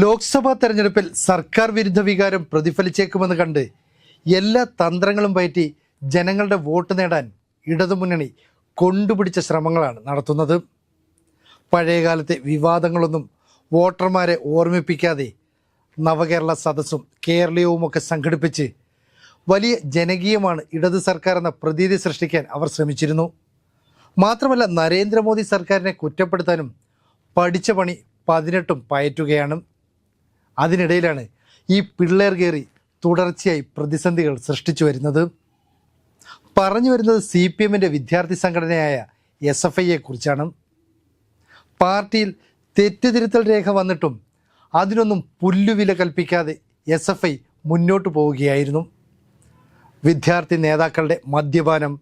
ലോക്സഭാ തെരഞ്ഞെടുപ്പിൽ സർക്കാർ വിരുദ്ധ വികാരം പ്രതിഫലിച്ചേക്കുമെന്ന് കണ്ട് എല്ലാ തന്ത്രങ്ങളും പയറ്റി ജനങ്ങളുടെ വോട്ട് നേടാൻ ഇടതുമുന്നണി കൊണ്ടുപിടിച്ച ശ്രമങ്ങളാണ് നടത്തുന്നത്. പഴയകാലത്തെ വിവാദങ്ങളൊന്നും വോട്ടർമാരെ ഓർമ്മിപ്പിക്കാതെ നവകേരള സദസ്സും കേരളീയവുമൊക്കെ സംഘടിപ്പിച്ച് വലിയ ജനകീയമാണ് ഇടത് സർക്കാർ എന്ന പ്രതീതി സൃഷ്ടിക്കാൻ അവർ ശ്രമിച്ചിരുന്നു. മാത്രമല്ല നരേന്ദ്രമോദി സർക്കാരിനെ കുറ്റപ്പെടുത്താനും പഠിച്ച പണി പതിനെട്ടും പയറ്റുകയാണ്. അതിനിടയിലാണ് ഈ പിള്ളേർ കയറി തുടർച്ചയായി പ്രതിസന്ധികൾ സൃഷ്ടിച്ചു വരുന്നത്. പറഞ്ഞു വരുന്നത് സി പി എമ്മിന്റെ വിദ്യാർത്ഥി സംഘടനയായ എസ് എഫ് ഐയെ കുറിച്ചാണ്. പാർട്ടിയിൽ തെറ്റുതിരുത്തൽ രേഖ വന്നിട്ടും അതിനൊന്നും പുല്ലുവില കൽപ്പിക്കാതെ എസ് എഫ് ഐ മുന്നോട്ട് പോവുകയായിരുന്നു. വിദ്യാർത്ഥി നേതാക്കളുടെ മദ്യപാനം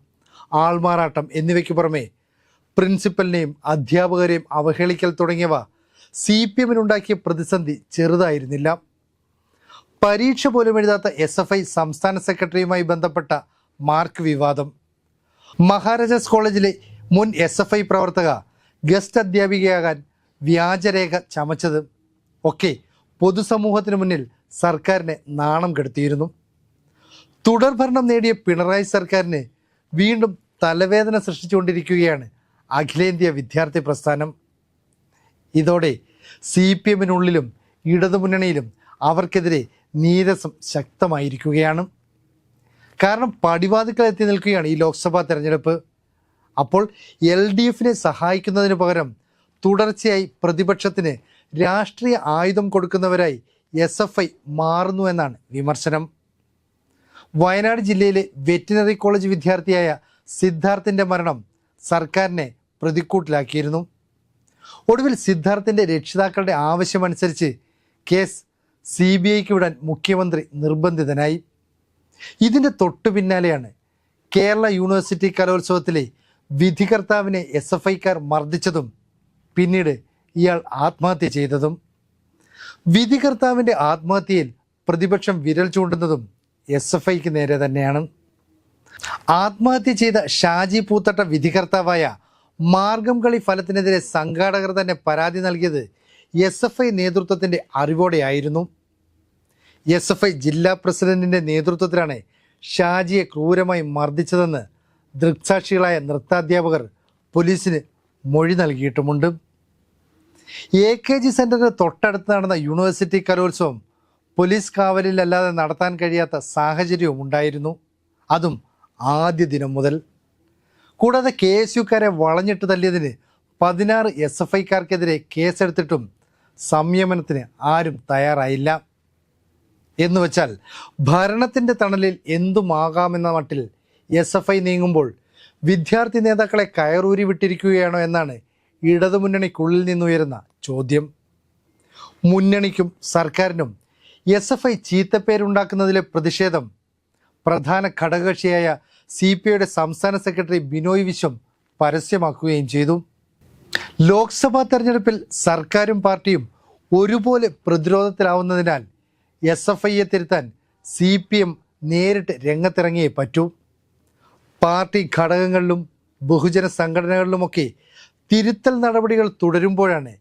ആൾമാറാട്ടം എന്നിവയ്ക്ക് പുറമെ പ്രിൻസിപ്പലിനെയും അധ്യാപകരെയും അവഹേളിക്കൽ തുടങ്ങിയവ സി പി എമ്മിനുണ്ടാക്കിയ പ്രതിസന്ധി ചെറുതായിരുന്നില്ല. പരീക്ഷ പോലും എഴുതാത്ത എസ് എഫ് ഐ സംസ്ഥാന സെക്രട്ടറിയുമായി ബന്ധപ്പെട്ട മാർക്ക് വിവാദം. മഹാരാജാസ് കോളേജിലെ മുൻ എസ് എഫ് ഐ പ്രവർത്തക ഗസ്റ്റ് അധ്യാപികയാകാൻ വ്യാജരേഖ ചമച്ചത്. ഒക്കെ പൊതുസമൂഹത്തിന് മുന്നിൽ സർക്കാരിനെ നാണം കെടുത്തിയിരുന്നു. തുടർഭരണം നേടിയ പിണറായി സർക്കാരിന് വീണ്ടും തലവേദന സൃഷ്ടിച്ചുകൊണ്ടിരിക്കുകയാണ് അഖിലേന്ത്യാ വിദ്യാർത്ഥി പ്രസ്ഥാനം. ഇതോടെ സി പി എമ്മിനുള്ളിലും ഇടതുമുന്നണിയിലും അവർക്കെതിരെ നീരസം ശക്തമായിരിക്കുകയാണ്. കാരണം പടിവാതിക്കൽ എത്തി നിൽക്കുകയാണ് ഈ ലോക്സഭാ തെരഞ്ഞെടുപ്പ്. അപ്പോൾ എൽ ഡി എഫിനെ സഹായിക്കുന്നതിന് പകരം തുടർച്ചയായി പ്രതിപക്ഷത്തിന് രാഷ്ട്രീയ ആയുധം കൊടുക്കുന്നവരായി എസ് എഫ് ഐ മാറുന്നു എന്നാണ് വിമർശനം. വയനാട് ജില്ലയിലെ വെറ്റിനറി കോളേജ് വിദ്യാർത്ഥിയായ സിദ്ധാർത്ഥിന്റെ മരണം സർക്കാരിനെ പ്രതിക്കൂട്ടിലാക്കിയിരുന്നു. ഒടുവിൽ സിദ്ധാർത്ഥിന്റെ രക്ഷിതാക്കളുടെ ആവശ്യമനുസരിച്ച് കേസ് സി ബി ഐക്ക് വിടാൻ മുഖ്യമന്ത്രി നിർബന്ധിതനായി. ഇതിന്റെ തൊട്ടു പിന്നാലെയാണ് കേരള യൂണിവേഴ്സിറ്റി കലോത്സവത്തിലെ വിധികർത്താവിനെ എസ് എഫ് ഐക്കാർ മർദ്ദിച്ചതും പിന്നീട് ഇയാൾ ആത്മഹത്യ ചെയ്തതും. വിധികർത്താവിന്റെ ആത്മഹത്യയിൽ പ്രതിപക്ഷം വിരൽ ചൂണ്ടുന്നതും എസ് എഫ് ഐക്ക് നേരെ തന്നെയാണ്. ആത്മഹത്യ ചെയ്ത ഷാജി പൂത്തട്ട വിധികർത്താവായ മാർഗം കളി ഫലത്തിനെതിരെ സംഘാടകർ തന്നെ പരാതി നൽകിയത് എസ് എഫ് ഐ നേതൃത്വത്തിന്റെ അറിവോടെയായിരുന്നു. എസ് എഫ് ഐ ജില്ലാ പ്രസിഡന്റിന്റെ നേതൃത്വത്തിലാണ് ഷാജിയെ ക്രൂരമായി മർദ്ദിച്ചതെന്ന് ദൃക്സാക്ഷികളായ നൃത്താധ്യാപകർ പോലീസിന് മൊഴി നൽകിയിട്ടുമുണ്ട്. എ കെ ജി സെന്ററിന് തൊട്ടടുത്ത് നടന്ന യൂണിവേഴ്സിറ്റി കലോത്സവം പോലീസ് കാവലിലല്ലാതെ നടത്താൻ കഴിയാത്ത സാഹചര്യവും ഉണ്ടായിരുന്നു അതും ആദ്യ ദിനം മുതൽ. കൂടാതെ കെ എസ് യുക്കാരെ വളഞ്ഞിട്ട് തല്ലിയതിന് പതിനാറ് എസ് എഫ് ഐക്കാർക്കെതിരെ കേസെടുത്തിട്ടും സംയമനത്തിന് ആരും തയ്യാറായില്ല. എന്ന് വച്ചാൽ ഭരണത്തിന്റെ തണലിൽ എന്തുമാകാമെന്ന മട്ടിൽ എസ് എഫ് ഐ നീങ്ങുമ്പോൾ വിദ്യാർത്ഥി നേതാക്കളെ കയറൂരി വിട്ടിരിക്കുകയാണോ എന്നാണ് ഇടതുമുന്നണിക്കുള്ളിൽ നിന്നുയരുന്ന ചോദ്യം. മുന്നണിക്കും സർക്കാരിനും എസ് എഫ് ഐ ചീത്തപ്പേരുണ്ടാക്കുന്നതിലെ പ്രതിഷേധം പ്രധാന ഘടകകക്ഷിയായ സി പി ഐയുടെ സംസ്ഥാന സെക്രട്ടറി ബിനോയ് വിശ്വം പരസ്യമാക്കുകയും ചെയ്തു. ലോക്സഭാ തെരഞ്ഞെടുപ്പിൽ സർക്കാരും പാർട്ടിയും ഒരുപോലെ പ്രതിരോധത്തിലാവുന്നതിനാൽ എസ് എഫ് ഐയെ തിരുത്താൻ സി പി എം നേരിട്ട് രംഗത്തിറങ്ങിയേ പറ്റൂ. പാർട്ടി ഘടകങ്ങളിലും ബഹുജന സംഘടനകളിലുമൊക്കെ തിരുത്തൽ നടപടികൾ തുടരുമ്പോഴാണ്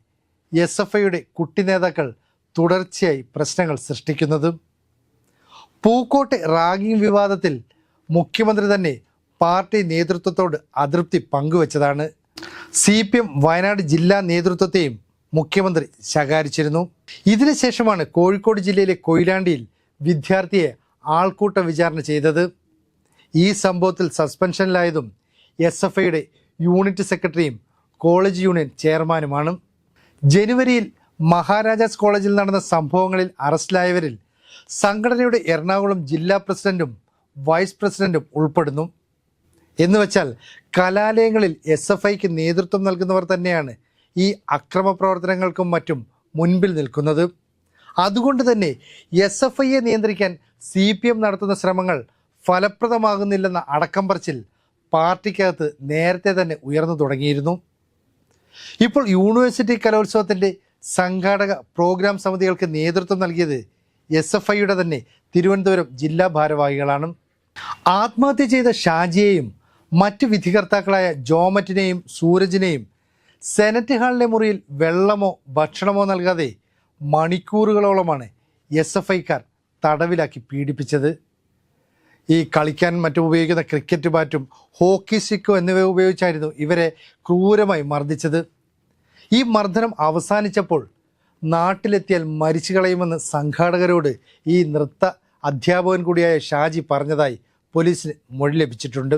എസ് എഫ് ഐയുടെ കുട്ടി നേതാക്കൾ തുടർച്ചയായി പ്രശ്നങ്ങൾ സൃഷ്ടിക്കുന്നത്. പൂക്കോട്ടെ റാഗിംഗ് വിവാദത്തിൽ മുഖ്യമന്ത്രി തന്നെ പാർട്ടി നേതൃത്വത്തോട് അതൃപ്തി പങ്കുവച്ചതാണ്. സി പി എം വയനാട് ജില്ലാ നേതൃത്വത്തെയും മുഖ്യമന്ത്രി ശകാരിച്ചിരുന്നു. ഇതിനുശേഷമാണ് കോഴിക്കോട് ജില്ലയിലെ കൊയിലാണ്ടിയിൽ വിദ്യാർത്ഥിയെ ആൾക്കൂട്ട വിചാരണ ചെയ്തത്. ഈ സംഭവത്തിൽ സസ്പെൻഷനിലായതും എസ് എഫ് ഐയുടെ യൂണിറ്റ് സെക്രട്ടറിയും കോളേജ് യൂണിയൻ ചെയർമാനുമാണ്. ജനുവരിയിൽ മഹാരാജാസ് കോളേജിൽ നടന്ന സംഭവങ്ങളിൽ അറസ്റ്റിലായവരിൽ സംഘടനയുടെ എറണാകുളം ജില്ലാ പ്രസിഡന്റും വൈസ് പ്രസിഡന്റും ഉൾപ്പെടുന്നു. എന്ന് വെച്ചാൽ കലാലയങ്ങളിൽ എസ് എഫ് ഐക്ക് നേതൃത്വം നൽകുന്നവർ തന്നെയാണ് ഈ അക്രമ പ്രവർത്തനങ്ങൾക്കും മറ്റും മുൻപിൽ നിൽക്കുന്നത്. അതുകൊണ്ട് തന്നെ എസ് എഫ് ഐയെ നിയന്ത്രിക്കാൻ സി പി എം നടത്തുന്ന ശ്രമങ്ങൾ ഫലപ്രദമാകുന്നില്ലെന്ന അടക്കം പറച്ചിൽ പാർട്ടിക്കകത്ത് നേരത്തെ തന്നെ ഉയർന്നു തുടങ്ങിയിരുന്നു. ഇപ്പോൾ യൂണിവേഴ്സിറ്റി കലോത്സവത്തിന്റെ സംഘാടക പ്രോഗ്രാം സമിതികൾക്ക് നേതൃത്വം നൽകിയത് എസ് എഫ് ഐയുടെ തന്നെ തിരുവനന്തപുരം ജില്ലാ ഭാരവാഹികളാണ്. ആത്മഹത്യ ചെയ്ത ഷാജിയെയും മറ്റു വിധികർത്താക്കളായ ജോമറ്റിനെയും സൂരജിനെയും സെനറ്റ് ഹാളിലെ മുറിയിൽ വെള്ളമോ ഭക്ഷണമോ നൽകാതെ മണിക്കൂറുകളോളമാണ് എസ് എഫ് ഐക്കാർ തടവിലാക്കി പീഡിപ്പിച്ചത്. ഈ കളിക്കാൻ മറ്റും ഉപയോഗിക്കുന്ന ക്രിക്കറ്റ് ബാറ്റും ഹോക്കി സ്റ്റിക്കും എന്നിവ ഉപയോഗിച്ചായിരുന്നു ഇവരെ ക്രൂരമായി മർദ്ദിച്ചത്. ഈ മർദ്ദനം അവസാനിച്ചപ്പോൾ നാട്ടിലെത്തിയാൽ മരിച്ചു കളയുമെന്ന് സംഘാടകരോട് ഈ നൃത്ത അധ്യാപകൻ കൂടിയായ ഷാജി പറഞ്ഞതായി പോലീസിന് മൊഴി ലഭിച്ചിട്ടുണ്ട്.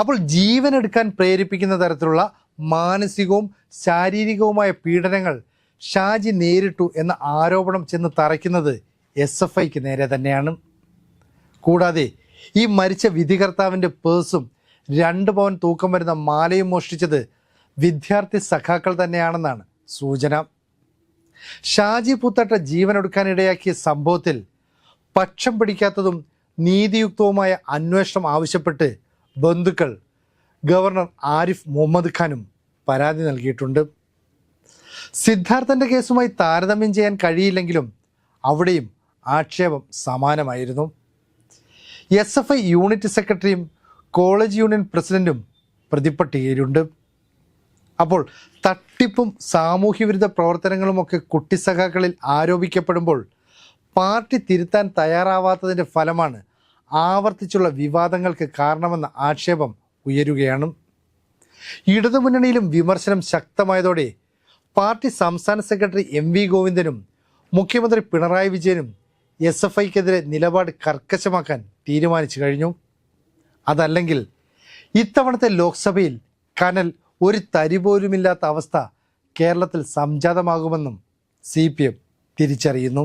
അപ്പോൾ ജീവൻ എടുക്കാൻ പ്രേരിപ്പിക്കുന്ന തരത്തിലുള്ള മാനസികവും ശാരീരികവുമായ പീഡനങ്ങൾ ഷാജി നേരിട്ടു എന്ന ആരോപണം ചെന്ന് തറയ്ക്കുന്നത് എസ് എഫ് ഐക്ക് നേരെ തന്നെയാണ്. കൂടാതെ ഈ മരിച്ച വിധികർത്താവിന്റെ പേഴ്സും രണ്ട് പവൻ തൂക്കം വരുന്ന മാലയും മോഷ്ടിച്ചത് വിദ്യാർത്ഥി സഖാക്കൾ തന്നെയാണെന്നാണ് സൂചന. ഷാജി പൂത്തട്ട ജീവനൊടുക്കാനിടയാക്കിയ സംഭവത്തിൽ പക്ഷം പിടിക്കാത്തതും നീതിയുക്തവുമായ അന്വേഷണം ആവശ്യപ്പെട്ട് ബന്ധുക്കൾ ഗവർണർ ആരിഫ് മുഹമ്മദ് ഖാനും പരാതി നൽകിയിട്ടുണ്ട്. സിദ്ധാർത്ഥന്റെ കേസുമായി താരതമ്യം ചെയ്യാൻ കഴിയില്ലെങ്കിലും അവിടെയും ആക്ഷേപം സമാനമായിരുന്നു. എസ് എഫ് ഐ യൂണിറ്റ് സെക്രട്ടറിയും കോളേജ് യൂണിയൻ പ്രസിഡന്റും പ്രതിപ്പട്ടികയിലുണ്ട്. അപ്പോൾ തട്ടിപ്പും സാമൂഹ്യവിരുദ്ധ പ്രവർത്തനങ്ങളുമൊക്കെ കുട്ടിസഖാക്കളിൽ ആരോപിക്കപ്പെടുമ്പോൾ പാർട്ടി തിരുത്താൻ തയ്യാറാവാത്തതിന്റെ ഫലമാണ് ആവർത്തിച്ചുള്ള വിവാദങ്ങൾക്ക് കാരണമെന്ന ആക്ഷേപം ഉയരുകയാണ്. ഇടതുമുന്നണിയിലും വിമർശനം ശക്തമായതോടെ പാർട്ടി സംസ്ഥാന സെക്രട്ടറി എം വി ഗോവിന്ദനും മുഖ്യമന്ത്രി പിണറായി വിജയനും എസ് എഫ് ഐക്കെതിരെ നിലപാട് കർക്കശമാക്കാൻ തീരുമാനിച്ചു കഴിഞ്ഞു. അതല്ലെങ്കിൽ ഇത്തവണത്തെ ലോക്സഭയിൽ കനൽ ഒരു തരി പോലുമില്ലാത്ത അവസ്ഥ കേരളത്തിൽ സംജാതമാകുമെന്നും സി പി എം തിരിച്ചറിയുന്നു.